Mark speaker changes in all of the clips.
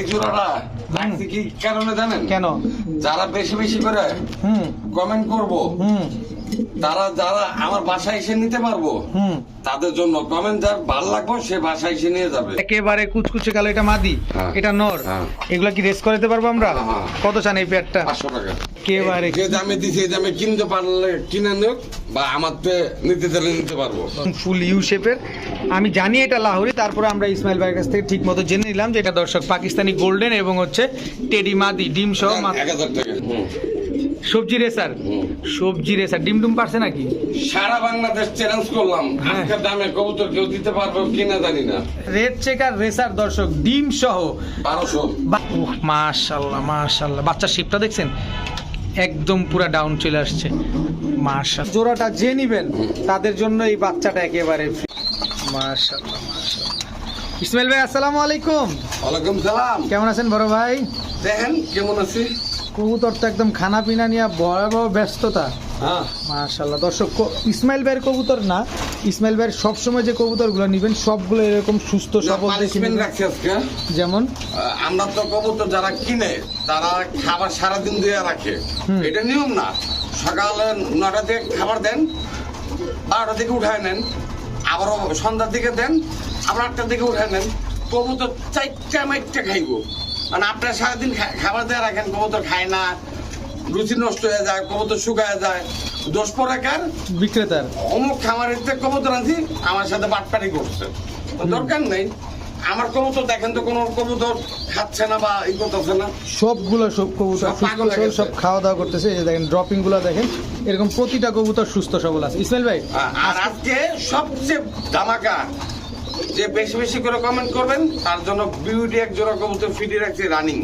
Speaker 1: এই জোড়াটা লাগছে কি কারণে জানেন?
Speaker 2: কেন?
Speaker 1: যারা বেশি বেশি করে
Speaker 2: হুম।
Speaker 1: কমেন্ট করব
Speaker 2: হুম।
Speaker 1: তারা যারা আমার বাসায় এসে নিতে পারব
Speaker 2: হুম।
Speaker 1: তাদের জন্য কমেন্ট যার ভালো লাগবে সে বাসায় এসে নিয়ে যাবে।
Speaker 2: একেবারে কুচকুচে কালো এটা মাদি
Speaker 1: হ্যাঁ।
Speaker 2: এটা নর।
Speaker 1: হ্যাঁ।
Speaker 2: এগুলা কি রেস করাতে পারব আমরা?
Speaker 1: হ্যাঁ।
Speaker 2: কত চান এই পেয়ারটা
Speaker 1: পাঁচশো টাকা।
Speaker 2: একেবারে।
Speaker 1: যে দামে দিছি এই দামে কিনতে পারলে কিনে নিক বা আমার নিতে নিতে পারব।
Speaker 2: ফুল ইউ শেপের আমি জানি এটা লাহোরি তারপরে আমরা ইসমাইল ভাইয়ের কাছ থেকে ঠিক মতো জেনে নিলাম যে এটা দর্শক পাকিস্তানি গোল্ডেন এবং হচ্ছে টেডি মাদি ডিম সহ
Speaker 1: এক হাজার টাকা।
Speaker 2: সবজি রেসার। সবজি রেসার। ডিম ডুম পারছে নাকি?
Speaker 1: সারা বাংলাদেশ চ্যালেঞ্জ করলাম।
Speaker 2: হ্যাঁ।
Speaker 1: আজকের দামে কবুতর কেউ দিতে পারবে কিনা জানি না।
Speaker 2: রেড চেকার রেসার দর্শক ডিম সহ।
Speaker 1: বারোশো।
Speaker 2: মাশাল্লাহ মাশাল্লাহ। বাচ্চার শিপটা দেখছেন? একদম পুরা ডাউন চলে আসছে। মাশাল্লাহ। জোড়াটা যে নিবেন তাদের জন্য এই বাচ্চাটা একেবারে মাশাল্লাহ। ইসমাইল ভাই আসসালামু আলাইকুম।
Speaker 1: ওয়ালাইকুম সালাম।
Speaker 2: কেমন আছেন বড় ভাই?
Speaker 1: দেখেন কেমন আছি?
Speaker 2: কবুতর তো একদম খানা পিনা নিয়ে ভয়াবহ ব্যস্ততা।
Speaker 1: হ্যাঁ।
Speaker 2: মাশাল্লাহ দর্শক ইসমাইল ভাইয়ের কবুতর না। ইসমাইল ভাইয়ের সবসময় যে কবুতরগুলো নিবেন সবগুলো এরকম সুস্থ সবল যেমন?
Speaker 1: আমরা তো কবুতর যারা কিনে তারা খাবার সারাদিন দিয়ে রাখে। এটা নিয়ম না। সকালে নটা থেকে খাবার দেন বারোটা থেকে উঠায় নেন আবারও সন্ধ্যার দিকে দেন আবার আটটার দিকে উঠায় নেন। কবুতর চারটা মাইটটা খাইব। মানে আপনার সারাদিন খাবার দিয়ে রাখেন কবুতর খায় না রুচি নষ্ট হয়ে যায় কবুতর শুকায় যায়। দোষ পরে কার
Speaker 2: বিক্রেতার।
Speaker 1: অমুক খামারের থেকে কবুতর আনছি আমার সাথে বাটপারি করছে। দরকার নেই আমার কবুতর দেখেন তো কোনো কবুতর খাচ্ছে না বা ই করতেছে না।
Speaker 2: সবগুলো সব কবুতর
Speaker 1: সব
Speaker 2: খাওয়া দাওয়া করতেছে এই যে দেখেন ড্রপিংগুলো দেখেন এরকম প্রতিটা কবুতর সুস্থ সবল আছে। ইসমাইল ভাই
Speaker 1: আর আজকে সবচেয়ে ধামাকা যে বেশি বেশি করে কমেন্ট করবেন তার জন্য বিউটি এক জোড়া কবুতর ফিডি রাখছি রানিং।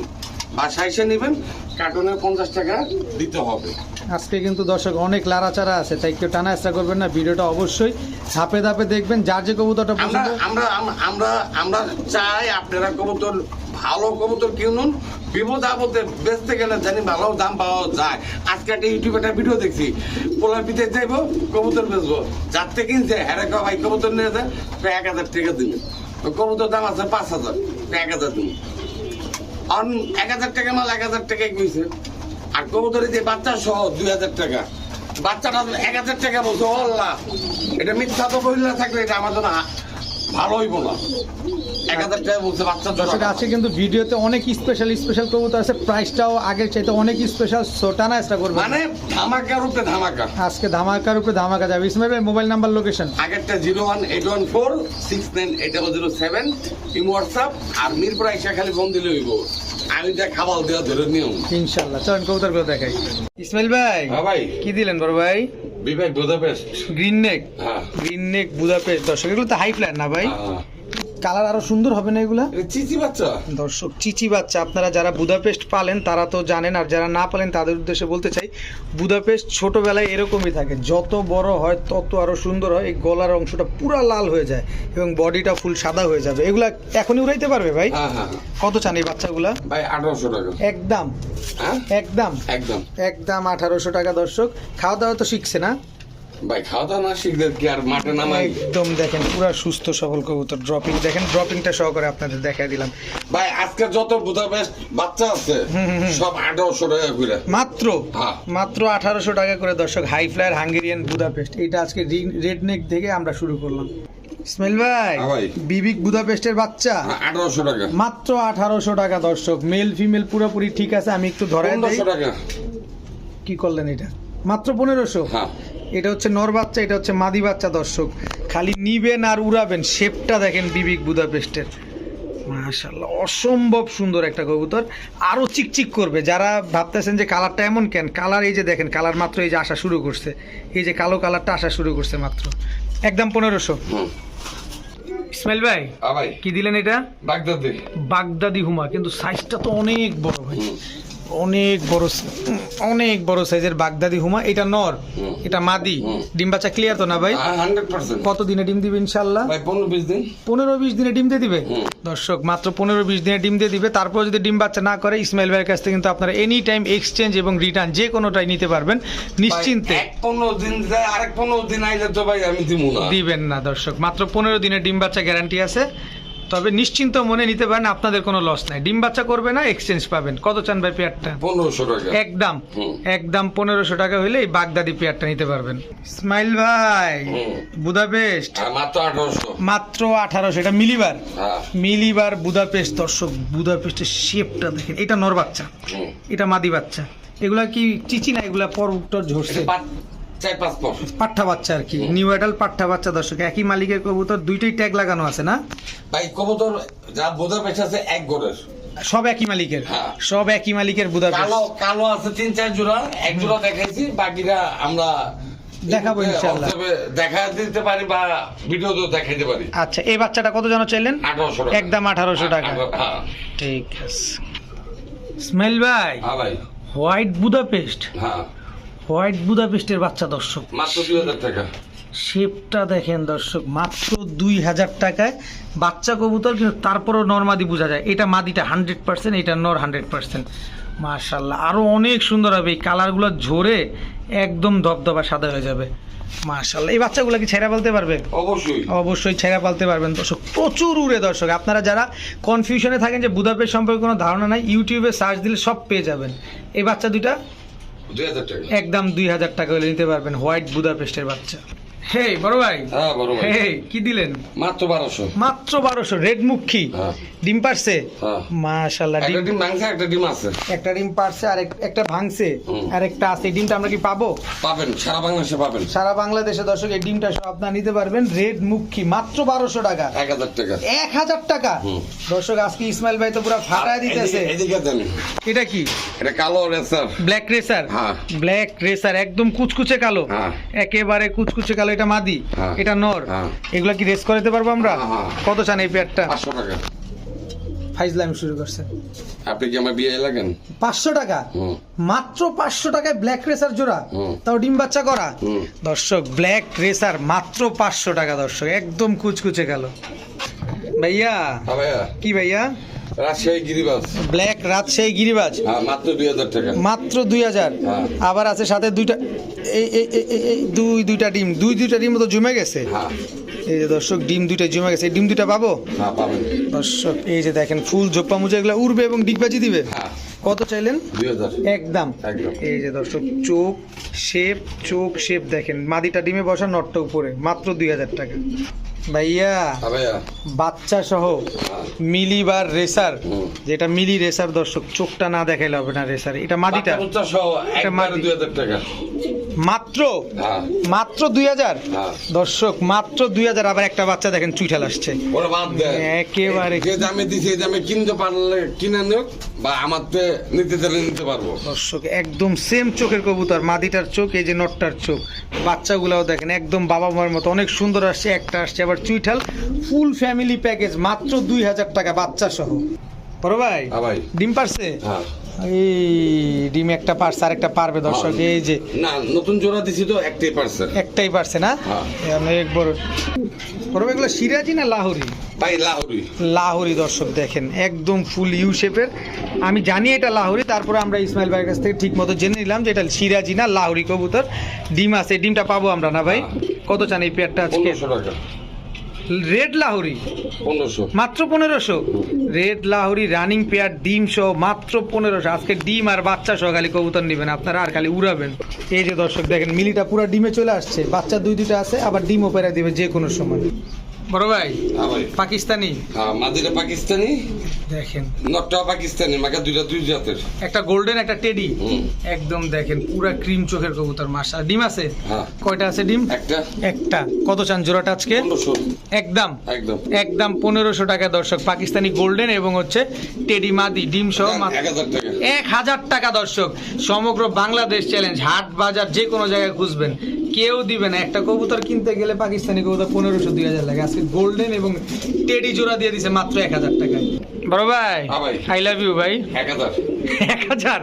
Speaker 1: বাসায় এসে নেবেন কার্টুনের পঞ্চাশ টাকা দিতে হবে।
Speaker 2: আজকে কিন্তু দর্শক অনেক লাড়াচাড়া আছে তাই কেউ টানা চেষ্টা করবেন না ভিডিওটা অবশ্যই ধাপে ধাপে দেখবেন যার যে কবুতরটা
Speaker 1: আমরা আমরা আমরা আমরা চাই আপনারা কবুতর ভালো কবুতর কিনুন বিপদ আপদে বেচতে গেলে জানি ভালো দাম পাওয়া যায়। আজকে একটা ইউটিউবে একটা ভিডিও দেখছি। পোলার পিতে যাইবো কবুতর বেচবো। যার থেকে কিনছে হ্যাঁ ভাই, কবুতর নিয়ে যায় এক হাজার টাকা দিবে। কবুতর দাম আছে পাঁচ হাজার এক হাজার দিন অন এক হাজার টাকা মাল এক হাজার টাকাই কইছে আর কবুতরের যে বাচ্চা সহ দুই হাজার টাকা। বাচ্চাটা এক হাজার টাকা বলছে আল্লাহ এটা মিথ্যা তো বললে থাকলে এটা আমার জন্য ভালো হইব না।
Speaker 2: দর্শক আছে কিন্তু ভিডিওতে অনেক স্পেশাল স্পেশাল কবুতর আছে। প্রাইসটাও আগের চাইতে অনেক স্পেশাল সো টানা চেষ্টা
Speaker 1: মানে ধামাকা রূপে ধামাকা।
Speaker 2: আজকে ধামাকার উপরে ধামাকা যাবে। ইসমাইল ভাই মোবাইল নাম্বার লোকেশন
Speaker 1: আগেরটা zero one eight one four six nine eight double zero seven. Um WhatsApp. আর মিরপুর আইসা খালি ফোন দিলে হইব। আমি যা খাবার দেওয়া ধরে নিয়ম।
Speaker 2: ইনশাল্লাহ চলেন কবুতরগুলো দেখাই। ইসমাইল ভাই
Speaker 1: হ্যাঁ ভাই।
Speaker 2: কি দিলেন বড় ভাই?
Speaker 1: বিবেক Budapest.
Speaker 2: Green neck green neck Budapest. দর্শক এগুলো তো হাই ফ্ল্যাট না ভাই?
Speaker 1: হ্যাঁ।
Speaker 2: কালার আরও সুন্দর হবে না এগুলা?
Speaker 1: চিচি বাচ্চা।
Speaker 2: দর্শক চিচি বাচ্চা আপনারা যারা বুদাপেস্ট পালেন তারা তো জানেন আর যারা না পালেন তাদের উদ্দেশ্যে বলতে চাই বুদাপেস্ট ছোটবেলায় এরকমই থাকে যত বড় হয় তত আরও সুন্দর হয় এই গলার অংশটা পুরা লাল হয়ে যায় এবং বডিটা ফুল সাদা হয়ে যাবে। এগুলা এখনই উড়াইতে পারবে ভাই?
Speaker 1: হ্যাঁ হ্যাঁ
Speaker 2: কত চান এই বাচ্চাগুলা?
Speaker 1: ভাই আঠারোশো টাকা।
Speaker 2: একদম।
Speaker 1: হ্যাঁ?
Speaker 2: একদম।
Speaker 1: একদম।
Speaker 2: একদম আঠারোশো টাকা দর্শক। খাওয়া দাওয়া তো শিখছে না?
Speaker 1: ভাই খাওয়া দাওয়া না শিখলে কি আর মাঠে নামাই?
Speaker 2: একদম দেখেন পুরা সুস্থ সবল কবুতর ড্রপিং দেখেন ড্রপিংটা সহকারে আপনাদের দেখাই দিলাম।
Speaker 1: ভাই আজকে যত বুদাপেস্ট বাচ্চা আছে। সব আঠারোশো টাকা করে।
Speaker 2: মাত্র?
Speaker 1: হ্যাঁ।
Speaker 2: মাত্র আঠারোশো টাকা করে দর্শক হাই ফ্লায়ার হাঙ্গেরিয়ান বুদাপেস্ট। এটা আজকে রেড নেক থেকে আমরা শুরু করলাম। ইসমাইল ভাই
Speaker 1: হ্যাঁ ভাই।
Speaker 2: বিবিক বুদাপেস্টের বাচ্চা?
Speaker 1: আঠারোশো টাকা।
Speaker 2: মাত্র আঠারোশো টাকা দর্শক মেল ফিমেল পুরোপুরি ঠিক আছে আমি একটু
Speaker 1: টাকা।
Speaker 2: কি করলেন এটা? মাত্র পনেরোশো?
Speaker 1: হ্যাঁ।
Speaker 2: এটা হচ্ছে নর বাচ্চা এটা হচ্ছে মাদি বাচ্চা দর্শক। খালি নিবেন আর উড়াবেন শেপটা দেখেন বিবিক বুদাপেস্টের। মাশাল্লাহ অসম্ভব সুন্দর একটা কবুতর। আরও চিকচিক করবে যারা ভাবতেছেন যে কালারটা এমন কেন কালার এই যে দেখেন কালার মাত্র এই যে আসা শুরু করছে। এই যে কালো কালারটা আসা শুরু করছে মাত্র। একদম পনেরোশো।
Speaker 1: হুম।
Speaker 2: ইসমাইল ভাই
Speaker 1: ভাই।
Speaker 2: কি দিলেন এটা?
Speaker 1: বাগদাদি।
Speaker 2: বাগদাদি হুমা কিন্তু সাইজটা তো অনেক বড় ভাই। অনেক বড় অনেক বড় সাইজের বাগদাদি হুমা এটা নর এটা মাদি। ডিম বাচ্চা ক্লিয়ার তো না ভাই?
Speaker 1: পার্সেন্ট
Speaker 2: কত দিনে ডিম দিবে ইনশাল্লাহ
Speaker 1: ভাই পনেরো বিশ দিন
Speaker 2: দিনে ডিম দিয়ে দিবে? দর্শক মাত্র পনেরো বিশ দিনে ডিম দিয়ে দিবে। তারপর যদি ডিম বাচ্চা না করে ইসমাইল ভাইয়ের কাছ থেকে কিন্তু আপনারা এনি টাইম এক্সচেঞ্জ এবং রিটার্ন যে কোনোটাই নিতে পারবেন নিশ্চিন্তে।
Speaker 1: পনেরো দিন যায় আরেক পনেরো দিন আইলে তো ভাই আমি দিব না।
Speaker 2: দিবেন না দর্শক মাত্র পনেরো দিনের ডিম বাচ্চা গ্যারান্টি আছে। তবে নিশ্চিন্ত মনে নিতে পারেন আপনাদের কোনো লস নাই। ডিম বাচ্চা করবে না এক্সচেঞ্জ পাবেন। কত চান ভাই পেয়ারটা
Speaker 1: পনেরোশো টাকা।
Speaker 2: একদম। একদম পনেরোশো টাকা হলে এই বাগদাদি পেয়ারটা নিতে পারবেন। স্মাইল ভাই। বুদাপেস্ট।
Speaker 1: মাত্র আঠারোশো।
Speaker 2: মাত্র আঠারোশো এটা মিলিবার?
Speaker 1: হ্যাঁ।
Speaker 2: মিলিবার বুদাপেস্ট দর্শক বুদাপেস্টের শেপটা দেখেন। এটা নর বাচ্চা। এটা মাদি বাচ্চা। এগুলা কি চিচি না? এগুলা পর উত্তর ঝরছে
Speaker 1: চার পাঁচ পর
Speaker 2: পাঠা বাচ্চা আর কি। নিউ অ্যাডাল পাঠা বাচ্চা দর্শক একই মালিকের কবুতর দুইটাই ট্যাগ লাগানো আছে না?
Speaker 1: ভাই কবুতর যা বোঝা পেছে আছে এক গোড়ের।
Speaker 2: সব একই মালিকের?
Speaker 1: হ্যাঁ।
Speaker 2: সব একই মালিকের বুদাপেস্ট
Speaker 1: কালো কালো আছে তিন চার জোড়া। এক জোড়া দেখাইছি বাকিরা আমরা
Speaker 2: দেখাবো ইনশাআল্লাহ।
Speaker 1: দেখা দিতে পারি বা ভিডিওতেও দেখাইতে পারি।
Speaker 2: আচ্ছা এই বাচ্চাটা কত জন চাইলেন? একদম আঠারোশো টাকা।
Speaker 1: হ্যাঁ।
Speaker 2: ঠিক আছে। স্মেল ভাই
Speaker 1: হ্যাঁ ভাই।
Speaker 2: White Budapest.
Speaker 1: হ্যাঁ।
Speaker 2: হোয়াইট বুদাপেস্টের বাচ্চা দর্শক।
Speaker 1: মাত্র দুই হাজার টাকা।
Speaker 2: শেপটা দেখেন দর্শক মাত্র দুই হাজার টাকায়। বাচ্চা কবুতর কিন্তু তারপরও নর্মাদি বোঝা যায়। এটা মাদিটা হান্ড্রেড পার্সেন্ট এটা নর হান্ড্রেড পার্সেন্ট মার্শাল্লাহ আরও অনেক সুন্দর হবে। এই কালারগুলো ঝরে একদম ধবধবা সাদা হয়ে যাবে। মার্শাল্লাহ এই বাচ্চাগুলো কি ছেঁড়া পালতে পারবে?
Speaker 1: অবশ্যই।
Speaker 2: অবশ্যই ছেঁড়া পালতে পারবেন দর্শক। প্রচুর উড়ে দর্শক। আপনারা যারা কনফিউশনে থাকেন যে বুদাপেস্ট সম্পর্কে কোনো ধারণা নাই ইউটিউবে সার্চ দিলে সব পেয়ে যাবেন। এই বাচ্চা
Speaker 1: টাকা
Speaker 2: একদম দুই হাজার টাকা হলে নিতে পারবেন হোয়াইট বুদাপেস্টের বাচ্চা। হে বড় ভাই।
Speaker 1: হ্যাঁ বড় ভাই।
Speaker 2: হে কি দিলেন?
Speaker 1: মাত্র বারোশো।
Speaker 2: মাত্র বারোশো। রেড মুখী ডিম পারছে? ডিম
Speaker 1: ডিম মাংস একটা ডিম আছে।
Speaker 2: একটা ডিম পারছে আর একটা ভাঙছে আর একটা আছে। ডিমটা আমরা কি পাবো?
Speaker 1: পাবেন সারা বাংলাদেশে পাবেন।
Speaker 2: সারা বাংলাদেশে দর্শক এই ডিমটা সব আপনারা নিতে পারবেন। রেড মুখী মাত্র বারোশো টাকা।
Speaker 1: এক হাজার টাকা।
Speaker 2: এক হাজার টাকা? দর্শক আজকে ইসমাইল ভাই তো পুরো ফাটায় দিতেছে
Speaker 1: এদিকে- এদিকে দেন।
Speaker 2: এটা কি?
Speaker 1: এটা কালো রেসার।
Speaker 2: ব্ল্যাক রেসার
Speaker 1: হ্যাঁ।
Speaker 2: ব্ল্যাক রেসার একদম কুচকুচে কালো।
Speaker 1: হ্যাঁ।
Speaker 2: একেবারে কুচকুচে কালো। এটা মাদি
Speaker 1: হ্যাঁ।
Speaker 2: এটা নর।
Speaker 1: হ্যাঁ।
Speaker 2: এগুলা কি রেস করাতে পারব আমরা?
Speaker 1: হ্যাঁ।
Speaker 2: কত চান এই পেয়ারটা
Speaker 1: পাঁচশো টাকা।
Speaker 2: ফাইজলামি শুরু করছে।
Speaker 1: আপনি কি আমার বিয়ে লাগেন?
Speaker 2: পাঁচশো টাকা? মাত্র পাঁচশো টাকায় ব্ল্যাক রেসার জোড়া? তাও ডিম বাচ্চা করা? দর্শক ব্ল্যাক রেসার মাত্র পাঁচশো টাকা দর্শক। একদম কুচকুচে গেল। ভাইয়া। কি ভাইয়া?
Speaker 1: রাজশাহী
Speaker 2: ব্ল্যাক রাজশাহী গিরিবাজ।
Speaker 1: হ্যাঁ মাত্র দুই হাজার টাকা।
Speaker 2: মাত্র দুই হাজার।
Speaker 1: হ্যাঁ।
Speaker 2: আবার আছে সাথে দুইটা এই দুই দুইটা ডিম। দুই দুইটা ডিম তো জমে গেছে।
Speaker 1: হ্যাঁ।
Speaker 2: এই যে দর্শক ডিম দুইটা জমে গেছে। ডিম দুইটা পাবো? দর্শক এই যে দেখেন ফুল জোপ্পা মুজা এগুলো উড়বে এবং ডিগবাজি দিবে। কত চাইলেন? একদম।
Speaker 1: একদম।
Speaker 2: এই যে দর্শক চোখ শেপ চোখ শেপ দেখেন। মাদিটা ডিমে বসা নটটা উপরে। মাত্র দুই হাজার টাকা। ভাইয়া
Speaker 1: হ্যাঁ
Speaker 2: বাচ্চা সহ
Speaker 1: মিলি
Speaker 2: বা রেসার যেটা মিলি রেসার দর্শক চোখটা না দেখাইলে হবে না রেসার এটা
Speaker 1: মাটিটা। একবারে
Speaker 2: মাদি।
Speaker 1: দুই হাজার টাকা।
Speaker 2: মাত্র
Speaker 1: হ্যাঁ।
Speaker 2: মাত্র দুই হাজার?
Speaker 1: হ্যাঁ।
Speaker 2: দর্শক মাত্র দুই হাজার আবার একটা বাচ্চা দেখেন চুইঠাল আসছে। একেবারে।
Speaker 1: যে দামে দিছে দামে কিনতে পারলে কিনে নিক বা আমার নিতে চাইলে নিতে পারব।
Speaker 2: দর্শক একদম সেম চোখের কবুতর মাদিটার চোখ এই যে নটটার চোখ। বাচ্চাগুলাও দেখেন একদম বাবা মার মতো অনেক সুন্দর আসছে একটা আসছে আবার চুইঠাল ফুল ফ্যামিলি প্যাকেজ মাত্র দুই হাজার টাকা বাচ্চা সহ বড় ভাই
Speaker 1: হ্যাঁ ভাই।
Speaker 2: ডিম পারছে?
Speaker 1: হ্যাঁ।
Speaker 2: এই ডিম একটা পারছে আর একটা পারবে দর্শক এই যে।
Speaker 1: না নতুন জোড়া দিছি তো একটাই
Speaker 2: পারছে। না?
Speaker 1: হ্যাঁ।
Speaker 2: অনেক বড় বড় এগুলো সিরাজি না লাহোরি?
Speaker 1: ভাই লাহোরি।
Speaker 2: লাহোরি দর্শক দেখেন একদম ফুল ইউ শেপের আমি জানি এটা লাহোরি তারপরে আমরা ইসমাইল ভাইয়ের কাছ থেকে ঠিক মতো জেনে নিলাম যে এটা সিরাজি না লাহোরি কবুতর। ডিম আছে ডিমটা পাবো আমরা না ভাই? কত চান এই পেয়ারটা আজকে? রেড লাহরি।
Speaker 1: পনেরোশো।
Speaker 2: মাত্র পনেরোশো। রেড লাহরি রানিং পেয়ার ডিম সহ মাত্র পনেরোশো। আজকে ডিম আর বাচ্চা সহ খালি কবুতর নেবেন আপনারা আর খালি উড়াবেন। এই যে দর্শক দেখেন মিলিটা পুরো ডিমে চলে আসছে। বাচ্চা দুই দুইটা আছে আবার ডিমও পেরা দিবে যে কোনো সময়। বড় ভাই
Speaker 1: হ্যাঁ
Speaker 2: পাকিস্তানি?
Speaker 1: হ্যাঁ মাদিরা পাকিস্তানি?
Speaker 2: দেখেন।
Speaker 1: নটটা পাকিস্তানি মাকে দুইটা দুই জাতের।
Speaker 2: একটা গোল্ডেন একটা টেডি একদম দেখেন পুরা ক্রিম চোখের কবুতর মাসা ডিম আছে?
Speaker 1: হ্যাঁ।
Speaker 2: কয়টা আছে ডিম?
Speaker 1: একটা।
Speaker 2: একটা। কত চান জোড়াটা আজকে? একদম।
Speaker 1: একদম।
Speaker 2: একদম পনেরোশো টাকা দর্শক। পাকিস্তানি গোল্ডেন এবং হচ্ছে টেডি মাদি ডিম সহ
Speaker 1: এক হাজার টাকা।
Speaker 2: এক হাজার টাকা দর্শক। সমগ্র বাংলাদেশ চ্যালেঞ্জ হাট বাজার যে কোনো জায়গায় খুঁজবেন কেউ দিবে না। একটা কবুতর কিনতে গেলে পাকিস্তানি কবুতর পনেরোশো দুই হাজার লাগে। আজকে গোল্ডেন এবং টেডি জোড়া দিয়ে দিছে মাত্র এক হাজার টাকায়। বড় ভাই আই লাভ ইউ ভাই।
Speaker 1: এক হাজার।
Speaker 2: এক হাজার?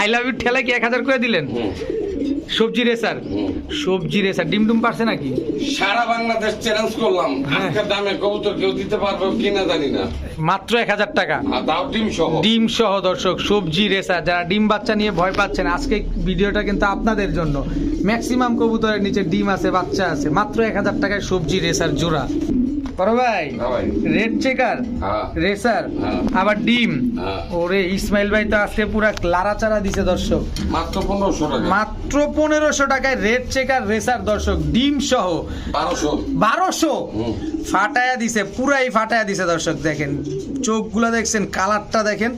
Speaker 2: আই লাভ ইউ ঠেলা কি এক হাজার করে দিলেন? সবজি রেসার সবজি রেসার ডিম ডুম পারছে নাকি?
Speaker 1: সারা বাংলাদেশ চ্যালেঞ্জ করলাম।
Speaker 2: হ্যাঁ।
Speaker 1: আজকের দামে কবুতর কেউ দিতে পারবে কিনা জানি না।
Speaker 2: মাত্র এক হাজার টাকা।
Speaker 1: তাও ডিম সহ।
Speaker 2: ডিম সহ দর্শক সবজি রেসার যারা ডিম বাচ্চা নিয়ে ভয় পাচ্ছেন আজকে ভিডিওটা কিন্তু আপনাদের জন্য। ম্যাক্সিমাম কবুতরের নিচে ডিম আছে বাচ্চা আছে। মাত্র এক হাজার টাকায় সবজি রেসার জোড়া। বড় ভাই রেড চেকার রেসার। আবার ডিম।
Speaker 1: হ্যাঁ।
Speaker 2: ওরে ইসমাইল ভাই তো আজকে পুরা লাড়াচাড়া দিছে দর্শক।
Speaker 1: মাত্র পনেরোশো টাকা।
Speaker 2: মাত্র পনেরোশো টাকায় রেড চেকার রেসার দর্শক ডিম সহ।
Speaker 1: বারোশো।
Speaker 2: বারোশো? ফাটায়া দিছে পুরাই ফাটায়া দিছে দর্শক দেখেন। চোখগুলো দেখছেন কালারটা দেখেন।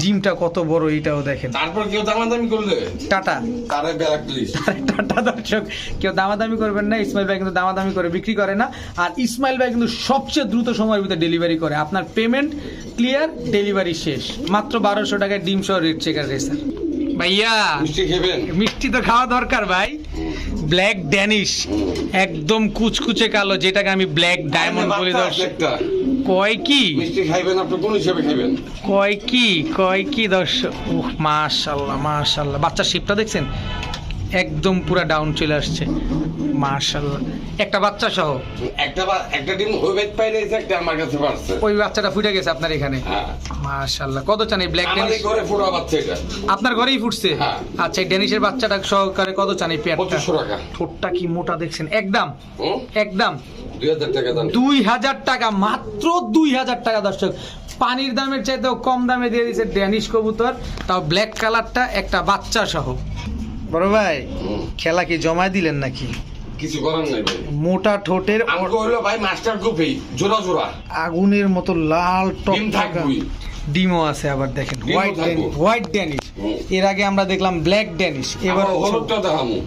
Speaker 2: ডিমটা কত বড় এটাও দেখেন।
Speaker 1: তারপর কেউ দামাদামি করলে?
Speaker 2: টাটা।
Speaker 1: তারে ব্যালাক
Speaker 2: টাটা দর্শক কেউ দামাদামি করবেন না ইসমাইল ভাই কিন্তু দামাদামি করে বিক্রি করে না। আর ইসমাইল ভাই কিন্তু সবচেয়ে দ্রুত সময়ের ভিতরে ডেলিভারি করে। আপনার পেমেন্ট ক্লিয়ার ডেলিভারি শেষ। মাত্র বারোশো টাকায় ডিম সহ রেড চেকার রেসার ভাইয়া
Speaker 1: মিষ্টি খেবেন?
Speaker 2: মিষ্টি তো খাওয়া দরকার ভাই। ব্ল্যাক ড্যানিশ একদম কুচকুচে কালো যেটাকে আমি ব্ল্যাক ডায়মন্ড বলি দর্শক। কয় কি?
Speaker 1: মিষ্টি খাইবেন আপনি কোন হিসাবে খাইবেন?
Speaker 2: কয় কি কয় কি দর্শক? উহ মাশাল্লাহ মাশাল্লাহ বাচ্চার শিপটা দেখছেন? একদম পুরা ডাউন চলে আসছে। মাশাল্লাহ একটা বাচ্চা সহ?
Speaker 1: একটা একটা ডিম হইবেট পাই রয়েছে একটা আমার কাছে পারছে
Speaker 2: ওই বাচ্চাটা ফুটে গেছে আপনার এখানে?
Speaker 1: হ্যাঁ।
Speaker 2: মাশাল্লাহ কত চান এই ব্ল্যাক
Speaker 1: আমার ঘরে ফুটা বাচ্চা এটা।
Speaker 2: আপনার ঘরেই ফুটছে?
Speaker 1: হ্যাঁ।
Speaker 2: আচ্ছা এই ড্যানিশের বাচ্চাটা সহকারে কত চান এই পেয়ারটা?
Speaker 1: পঁচিশশো টাকা।
Speaker 2: ঠোঁটটা কি মোটা দেখছেন? একদম। একদম।
Speaker 1: দুই হাজার টাকা দাম।
Speaker 2: দুই হাজার টাকা মাত্র দুই হাজার টাকা দর্শক। পানির দামের চাইতেও কম দামে দিয়ে দিচ্ছে ড্যানিশ কবুতর তাও ব্ল্যাক কালারটা একটা বাচ্চা সহ। বড় ভাই। খেলা কি জমা দিলেন নাকি?
Speaker 1: কিছু করার নাই ভাই।
Speaker 2: মোটা ঠোঁটের
Speaker 1: কইলো ভাই মাস্টার কপি জোড়া জোড়া।
Speaker 2: আগুনের মতো লাল টক
Speaker 1: ডিম থাকবই।
Speaker 2: ডিমও আছে আবার দেখেন। হোয়াইট। White Danish. এর আগে আমরা দেখলাম ব্ল্যাক ড্যানিশ এবার
Speaker 1: হলুদটা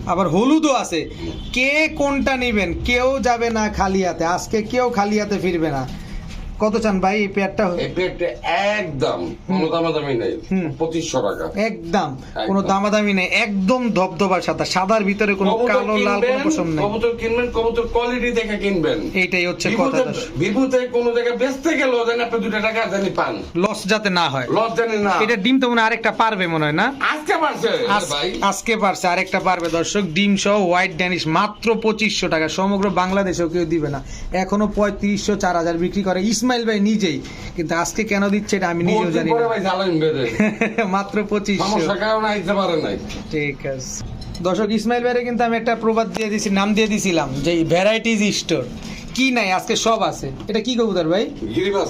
Speaker 2: আবার হলুদও আছে। কে কোনটা নেবেন? কেউ যাবে না খালি হাতে। আজকে কেউ খালি হাতে ফিরবে না। কত চান ভাই এই পেয়ারটা?
Speaker 1: এই প্লেটটা একদম কোনো দামাদামি নাই। পঁচিশশো টাকা।
Speaker 2: একদম কোনো। দামাদামি নেই একদম ধবধবার সাদা। সাদার ভিতরে কোনো কালো লাল কোনো পছন্দ নেই।
Speaker 1: কবুতর কিনবেন কবুতর কোয়ালিটি দেখে কিনবেন।
Speaker 2: এইটাই হচ্ছে কথা
Speaker 1: বিভূতে- কোনো জায়গায় বেচতে গেলেও যেন আপনি দুটো টাকা জানি পান।
Speaker 2: লস যাতে না হয়।
Speaker 1: লস জানি না
Speaker 2: এটা ডিম তো মনে আরেকটা পারবে মনে হয় না?
Speaker 1: আজকে পারছে
Speaker 2: আজকে পারছে আরেকটা পারবে দর্শক। ডিম সহ হোয়াইট ড্যানিশ মাত্র পঁচিশশো টাকা। সমগ্র বাংলাদেশেও কেউ দিবে না। এখনও পঁয়ত্রিশশো চার হাজার বিক্রি করে। ইসমাইল ভাই নিজেই। কিন্তু আজকে কেন দিচ্ছে এটা আমি নিজেও জানি মাত্র পঁচিশশো। ঠিক আছে। দর্শক ইসমাইল ভাইরে কিন্তু আমি একটা প্রবাদ দিয়ে দিছি নাম দিয়ে দিছিলাম। যে ভ্যারাইটিজ স্টোর কি নাই? আজকে সব আছে। এটা কি কবুতর ভাই?
Speaker 1: গিরিবাস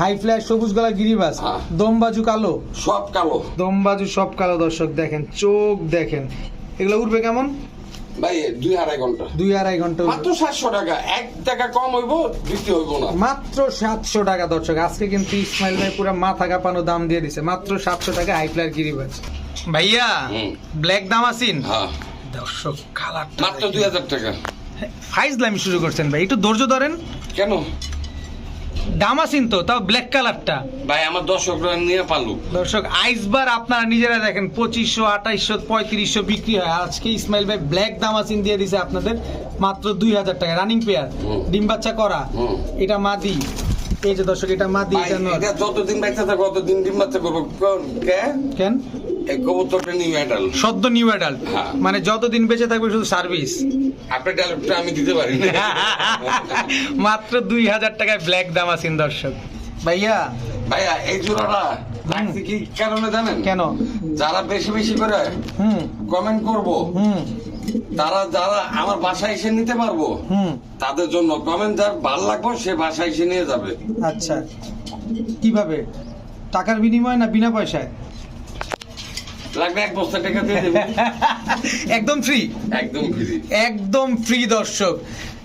Speaker 2: হাই ফ্ল্যাশ সবুজ গলা গিরিবাস।
Speaker 1: হ্যাঁ।
Speaker 2: দমবাজু কালো?
Speaker 1: সব কালো।
Speaker 2: দমবাজু সব কালো দর্শক দেখেন চোখ দেখেন। এগুলো উঠবে কেমন?
Speaker 1: ভাই দুই আড়াই ঘণ্টা।
Speaker 2: দুই আড়াই ঘণ্টা
Speaker 1: মাত্র সাতশো টাকা। এক টাকা কম হইব বৃষ্টি হইব না।
Speaker 2: মাত্র সাতশো টাকা দর্শক। আজকে কিন্তু ইসমাইল ভাই পুরো মাথা কাঁপানো দাম দিয়ে দিছে। মাত্র সাতশো টাকা হাই ফ্ল্যাশ গিরিবাজ ভাইয়া ব্ল্যাক দাম আসিন
Speaker 1: হ্যাঁ।
Speaker 2: দর্শক কালার
Speaker 1: মাত্র দুই হাজার টাকা।
Speaker 2: ফাইজলামি শুরু করছেন ভাই একটু ধৈর্য ধরেন।
Speaker 1: কেন?
Speaker 2: দামাসিন তো তাও ব্ল্যাক কালারটা
Speaker 1: ভাই আমার দর্শকরা নিয়ে পালু।
Speaker 2: দর্শক আইসবার আপনারা নিজেরা দেখেন পঁচিশশো আঠাইশশো পঁয়ত্রিশশো বিক্রি হয়। আজকে ইসমাইল ভাই ব্ল্যাক দামাসিন দিয়ে দিছে আপনাদের মাত্র দুই হাজার টাকা। রানিং পেয়ার ডিম বাচ্চা করা। এটা মাদি। এই যে দর্শক এটা মাদি এটা
Speaker 1: যতদিন বাচ্চা থাকে ততদিন ডিম বাচ্চা করব। কোন- কবুতরটা নিউ অ্যাডাল
Speaker 2: সদ্য নিউ অ্যাডাল্ট। মানে যতদিন বেঁচে থাকবে শুধু সার্ভিস
Speaker 1: আপনার ডায়লগটা আমি দিতে পারি না।
Speaker 2: মাত্র দুই হাজার টাকায় ব্ল্যাক দামাসিন দর্শক। ভাইয়া।
Speaker 1: ভাইয়া এই জোড়াটা কি কারণে জানেন?
Speaker 2: কেন?
Speaker 1: যারা বেশি বেশি করে
Speaker 2: হুম।
Speaker 1: কমেন্ট করব
Speaker 2: হুম।
Speaker 1: তারা যারা আমার বাসায় এসে নিতে পারব
Speaker 2: হুম।
Speaker 1: তাদের জন্য কমেন্ট যার ভালো লাগবে সে বাসায় এসে নিয়ে যাবে।
Speaker 2: আচ্ছা। কীভাবে? টাকার বিনিময়ে না বিনা পয়সায়?
Speaker 1: লাগবে এক বস্তা টাকা দিয়ে দেবে।
Speaker 2: একদম ফ্রি
Speaker 1: একদম ফ্রি
Speaker 2: একদম ফ্রি দর্শক।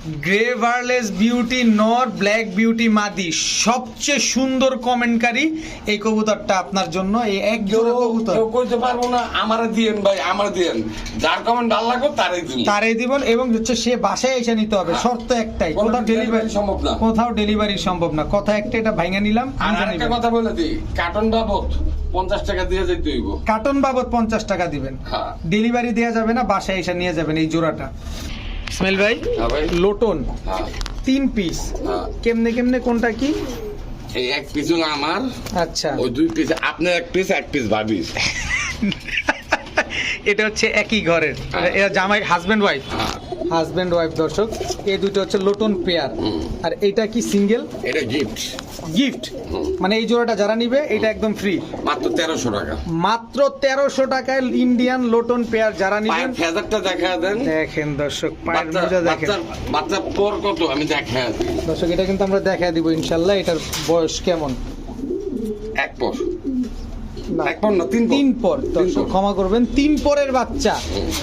Speaker 2: গ্রে ভার্লেস বিউটি নর ব্ল্যাক বিউটি মাদি সবচেয়ে সুন্দর কমেন্টকারী এই কবুতরটা আপনার জন্য এই এক জোড়া কবুতর।
Speaker 1: কেউ কইতে পারব না আমারে দিয়েন ভাই আমার দিয়েন। যার কমেন্ট ভালো লাগবে তারই দিন
Speaker 2: তারই দিবেন এবং হচ্ছে সে বাসায় এসে নিতে হবে শর্ত একটাই কোথাও ডেলিভারি
Speaker 1: সম্ভব না।
Speaker 2: কোথাও ডেলিভারি সম্ভব না। কথা একটা এটা ভাঙা নিলাম
Speaker 1: আর আরেকটা কথা বলে দিই কার্টন বাবদ পঞ্চাশ টাকা দিয়ে যেতে হইব।
Speaker 2: কার্টন বাবদ পঞ্চাশ টাকা দিবেন।
Speaker 1: হ্যাঁ।
Speaker 2: ডেলিভারি দেওয়া যাবে না বাসায় এসে নিয়ে যাবেন এই জোড়াটা। ইসমাইল ভাই
Speaker 1: হ্যাঁ
Speaker 2: লোটন
Speaker 1: হ্যাঁ।
Speaker 2: তিন পিস
Speaker 1: হ্যাঁ।
Speaker 2: কেমনে কেমনে কোনটা কি?
Speaker 1: এই এক পিস হলো আমার
Speaker 2: আচ্ছা।
Speaker 1: ওই দুই পিস আপনার এক পিস এক পিস ভাবিস
Speaker 2: এটা হচ্ছে একই ঘরের।
Speaker 1: হ্যাঁ।
Speaker 2: এরা জামাই হাজবেন্ড ওয়াইফ হাজবেন্ড ওয়াইফ দর্শক এই দুটো হচ্ছে লোটন পেয়ার আর এটা কি সিঙ্গেল
Speaker 1: এটা গিফট
Speaker 2: গিফট মানে এই জোড়াটা যারা নিবে এটা একদম ফ্রি
Speaker 1: মাত্র তেরোশো টাকা।
Speaker 2: মাত্র তেরোশো টাকায় ইন্ডিয়ান লোটন পেয়ার যারা নিবেন
Speaker 1: ফেজারটা দেখা দেন।
Speaker 2: দেখেন দর্শক পায়ের
Speaker 1: বাচ্চা
Speaker 2: মোজা দেখেন।
Speaker 1: বাচ্চার পর কত আমি দেখা
Speaker 2: দর্শক এটা কিন্তু আমরা দেখা দিব ইনশাল্লাহ এটার বয়স কেমন?
Speaker 1: এক পর।
Speaker 2: না,
Speaker 1: এক পর না তিন
Speaker 2: তিন পর দর্শক ক্ষমা করবেন। তিন পরের বাচ্চা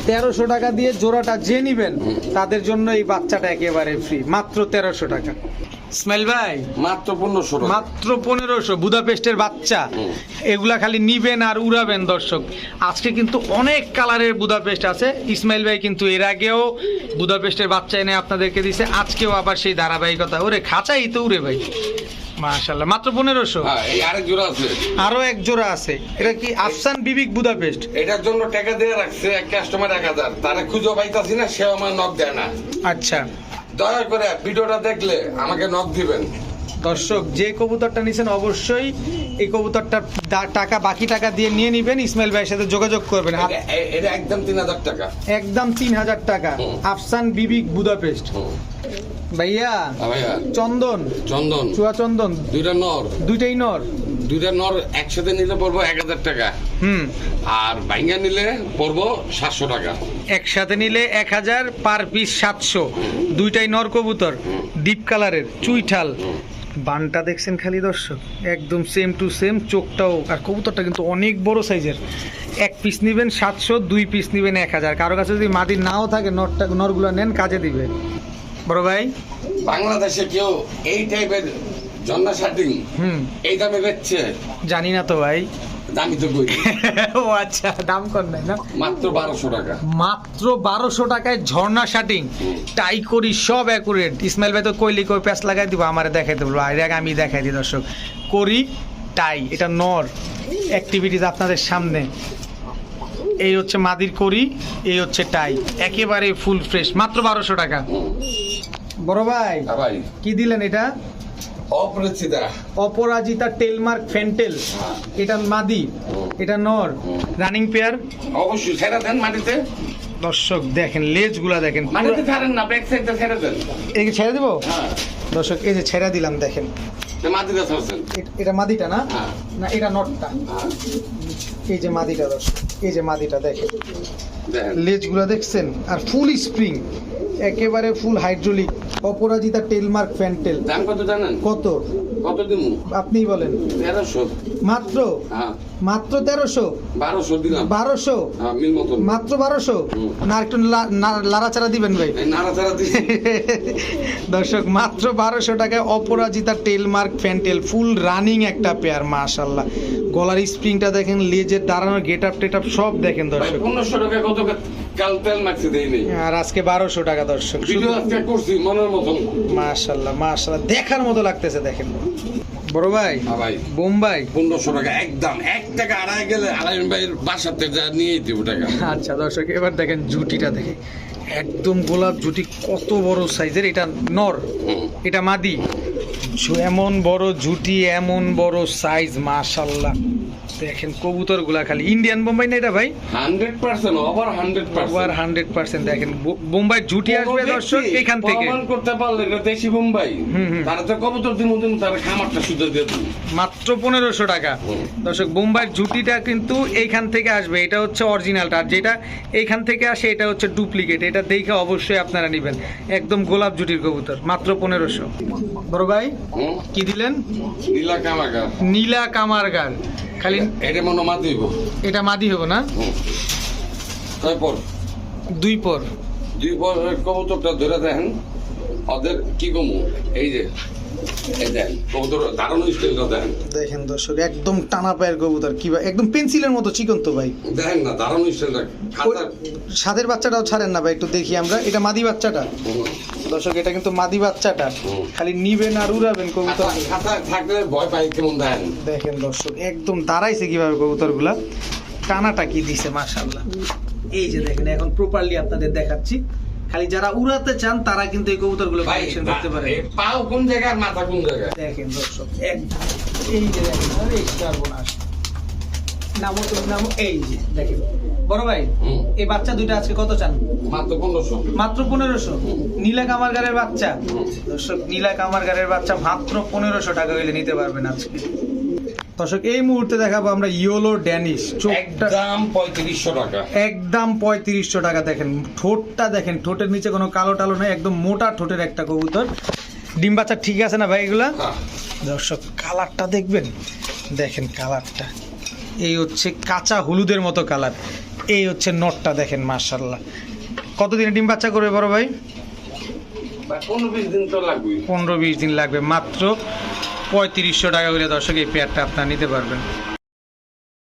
Speaker 2: তেরোশো টাকা দিয়ে জোড়াটা যে নিবেন তাদের জন্য এই বাচ্চাটা একেবারে ফ্রি মাত্র তেরোশো টাকা। স্মেল ভাই
Speaker 1: মাত্র পনেরোশো
Speaker 2: মাত্র পনেরোশো বুদাপেস্টের বাচ্চা। এগুলা খালি নিবেন আর উড়াবেন দর্শক। আজকে কিন্তু অনেক কালারের বুদাপেস্ট আছে। ইসমাইল ভাই কিন্তু এর আগেও বুদাপেস্টের বাচ্চা এনে আপনাদেরকে দিছে। আজকেও আবার সেই ধারাবাহিকতা। ওরে খাঁচাই তো উড়ে ভাই। মাশাল্লাহ মাত্র পনেরোশো?
Speaker 1: হ্যাঁ এই আরেক জোড়া আছে।
Speaker 2: আরও এক জোড়া আছে। এটা কি আফসান বিবিক বুদাপেস্ট?
Speaker 1: এটার জন্য টাকা দিয়ে রাখছে এক কাস্টমার এক হাজার। তারা খুঁজে পাইতাছি না সে আমার নক দেয় না।
Speaker 2: আচ্ছা।
Speaker 1: দয়া করে ভিডিওটা দেখলে আমাকে নক দিবেন।
Speaker 2: দর্শক যে কবুতরটা নিছেন অবশ্যই এই কবুতরটার দা- টাকা বাকি টাকা দিয়ে নিয়ে নিবেন। ইসমাইল ভাইয়ের সাথে যোগাযোগ করবেন।
Speaker 1: এটা- একদম তিন হাজার টাকা।
Speaker 2: একদম তিন হাজার টাকা। আফসান বিবিক বুদাপেস্ট। ভাইয়া
Speaker 1: হ্যাঁ ভাইয়া।
Speaker 2: চন্দন।
Speaker 1: চন্দন।
Speaker 2: চুয়া চন্দন।
Speaker 1: দুইটা নর।
Speaker 2: দুইটাই নর।
Speaker 1: দুইটা নর একসাথে নিলে পড়ব এক হাজার টাকা।
Speaker 2: হুম।
Speaker 1: আর বাইঙ্গা নিলে পড়ব সাতশো টাকা।
Speaker 2: একসাথে নিলে এক হাজার পার পিস সাতশো। দুইটাই নর কবুতর। ডিপ কালারের চুইঠাল। বানটা দেখছেন খালি দর্শক? একদম সেম টু সেম চোখটাও। আর কবুতরটা কিন্তু অনেক বড় সাইজের এক পিস নেবেন সাতশো দুই পিস নেবেন এক হাজার। কারও কাছে যদি মাটির নাও থাকে নরটা নরগুলো নেন কাজে দিবে। বড় ভাই?
Speaker 1: বাংলাদেশে কেউ এই টাইপের জন্না শার্টিং
Speaker 2: হুম।
Speaker 1: এই দামে বেচছে?
Speaker 2: জানি না তো ভাই।
Speaker 1: দামি তো কই?
Speaker 2: ও আচ্ছা দাম কর নাই না?
Speaker 1: মাত্র বারোশো টাকা।
Speaker 2: মাত্র বারোশো টাকায় ঝর্ণা শাটিং টাই করি সব অ্যাকুরেট ইসমাইল ভাই তো কইলি কই প্যাস লাগাই দিব আমারে দেখাই দেবো আর আগে আমি দেখাই দিই দর্শক। করি টাই এটা নর। অ্যাক্টিভিটিস আপনাদের সামনে। এই হচ্ছে মাদির করি এই হচ্ছে টাই। একেবারে ফুল ফ্রেশ মাত্র বারোশো টাকা। বড় ভাই
Speaker 1: হ্যাঁ ভাই।
Speaker 2: কি দিলেন এটা?
Speaker 1: অপরিচিতা
Speaker 2: অপরাজিতা টেলমার্ক ফেন্টেল। এটা মাদি এটা নর। রানিং পেয়ার
Speaker 1: অবশ্যই ছেড়ে দেন মাটিতে।
Speaker 2: দর্শক দেখেন লেজগুলা দেখেন।
Speaker 1: মাটিতে ছাড়েন না ব্যাক সাইডটা ছেড়ে দেন।
Speaker 2: এই ছেড়ে দেবো?
Speaker 1: হ্যাঁ।
Speaker 2: দর্শক এই যে ছেড়ে দিলাম দেখেন। এটা মাদিটা না?
Speaker 1: হ্যাঁ।
Speaker 2: না এটা নটটা।
Speaker 1: হ্যাঁ।
Speaker 2: এই যে মাদিটা দর্শক এই যে মাদিটা দেখেন।
Speaker 1: দেখেন।
Speaker 2: লেজগুলো দেখছেন? আর ফুল স্প্রিং একেবারে ফুল হাইড্রোলিক অপরাজিতা টেলমার্ক ফ্যান্টেল
Speaker 1: দাম কত জানেন?
Speaker 2: কত?
Speaker 1: কত দিন
Speaker 2: আপনিই বলেন।
Speaker 1: তেরোশো।
Speaker 2: মাত্র?
Speaker 1: হ্যাঁ।
Speaker 2: মাত্র তেরোশো।
Speaker 1: বারোশো দিলাম।
Speaker 2: বারোশো।
Speaker 1: হ্যাঁ
Speaker 2: মাত্র বারোশো। না একটু লাড়াচাড়া দিবেন ভাই। দর্শক মাত্র বারোশো টাকায় অপরাজিতা টেলমার্ক ফ্যান্টেল ফুল রানিং একটা পেয়ার মাশাল্লাহ গলার স্প্রিংটা দেখেন লেজের দাঁড়ানোর গেট আপ টেট আপ সব দেখেন দর্শক।
Speaker 1: পনেরোশো টাকা কত কাল তেল মাখছি দেই
Speaker 2: আর আজকে বারোশো টাকা দর্শক
Speaker 1: ভিডিও আজকে করছি মনের মতন।
Speaker 2: মাশাল্লাহ মাশাল্লাহ দেখার মতো লাগতেছে দেখেন। বড় ভাই?
Speaker 1: হ্যাঁ ভাই।
Speaker 2: বোম্বাই?
Speaker 1: পনেরোশো টাকা একদম। এক টাকা আড়াই গেলে আড়াই ভাইয়ের বাসাতে যা নিয়ে দিব টাকা।
Speaker 2: আচ্ছা দর্শক এবার দেখেন জুটিটা দেখে। একদম গোলাপ জুটি কত বড় সাইজের? এটা নর এটা মাদি। এমন বড় জুটি এমন বড় সাইজ মাশাল্লাহ। দেখেন কবুতরগুলা খালি ইন্ডিয়ান বোম্বাই না এটা ভাই?
Speaker 1: Hundred percent over hundred
Speaker 2: over hundred percent দেখেন বোম্বাই জুটি আসবে দর্শক এখান থেকে।
Speaker 1: প্রমাণ করতে পারলে এটা দেশি বোম্বাই। তারা তো কবুতর দিন দিন তারা খামারটা শুদ্ধ দিয়ে
Speaker 2: মাত্র পনেরোশো টাকা। দর্শক বোম্বাইয়ের জুটিটা কিন্তু এইখান থেকে আসবে এটা হচ্ছে অরিজিনালটা আর যেটা এইখান থেকে আসে এটা হচ্ছে ডুপ্লিকেট এটা দেখে অবশ্যই আপনারা নেবেন। একদম গোলাপ জুটির কবুতর মাত্র পনেরোশো। বড় ভাই কি দিলেন?
Speaker 1: নীলা কামাকা
Speaker 2: নীলা কামারগার খালি
Speaker 1: এটা মনে মাত দিব
Speaker 2: এটা মাদি হব না?
Speaker 1: তারপর
Speaker 2: দুই পর।
Speaker 1: দুই পর কবুতরটা ধরে দেখেন। ওদের কি কমু? এই যে এই দেখেন কবুতর দারুণ স্টাইলটা দেখেন।
Speaker 2: দেখেন দর্শক একদম টানা পায়ের কবুতর কি একদম পেন্সিলের মতো চিকন তো ভাই।
Speaker 1: দেখেন না দারুণ স্টাইলটা খাতার
Speaker 2: সাদের বাচ্চাটাও ছাড়েন না ভাই একটু দেখি আমরা। এটা মাদি বাচ্চাটা। দর্শক এটা কিন্তু মাদি বাচ্চাটা। খালি নিবেন আর উড়াবেন কবুতর।
Speaker 1: খাতা- খাতা থাকলে ভয় পাই কেমন দেখেন
Speaker 2: দর্শক একদম দাঁড়াইছে কীভাবে কবুতরগুলা। টানাটা কি দিছে মাশাআল্লাহ। এই যে দেখেন এখন প্রপারলি আপনাদের দেখাচ্ছি। খালি যারা উড়াতে চান তারা কিন্তু এই কবুতরগুলো কালেকশন করতে পারে
Speaker 1: পাও কোন জায়গায় আর মাথা কোন জায়গায়?
Speaker 2: দেখেন দর্শক একদম। এই যে দেখেন আরে সর্বনাশ নামো তুমি নামো এই যে দেখেন। বড় ভাই। এই বাচ্চা দুইটা আজকে কত চান?
Speaker 1: মাত্র পনেরোশো।
Speaker 2: মাত্র পনেরোশো? নীলা কামারগারের বাচ্চা। দর্শক নীলা কামারগারের বাচ্চা মাত্র পনেরোশো টাকা হইলে নিতে পারবেন আজকে। দর্শক এই মুহূর্তে দেখাবো আমরা ইয়োলো ড্যানিশ।
Speaker 1: একদম পঁয়ত্রিশশো টাকা।
Speaker 2: একদম পঁয়ত্রিশশো টাকা দেখেন। ঠোঁটটা দেখেন ঠোঁটের নিচে কোনো কালো টালো নেই একদম মোটা ঠোঁটের একটা কবুতর। ডিম বাচ্চা ঠিক আছে না ভাই এগুলা?
Speaker 1: হ্যাঁ।
Speaker 2: দর্শক কালারটা দেখবেন? দেখেন কালারটা। এই হচ্ছে কাঁচা হলুদের মতো কালার। এই হচ্ছে নটটা দেখেন মার্শাল্লাহ কতদিনে ডিম বাচ্চা করবে বড় ভাই
Speaker 1: পনেরো বিশ দিন তো লাগবে।
Speaker 2: পনেরো বিশ দিন লাগবে। মাত্র পঁয়ত্রিশশো টাকা করে দর্শক এই পেয়ারটা আপনারা নিতে পারবেন।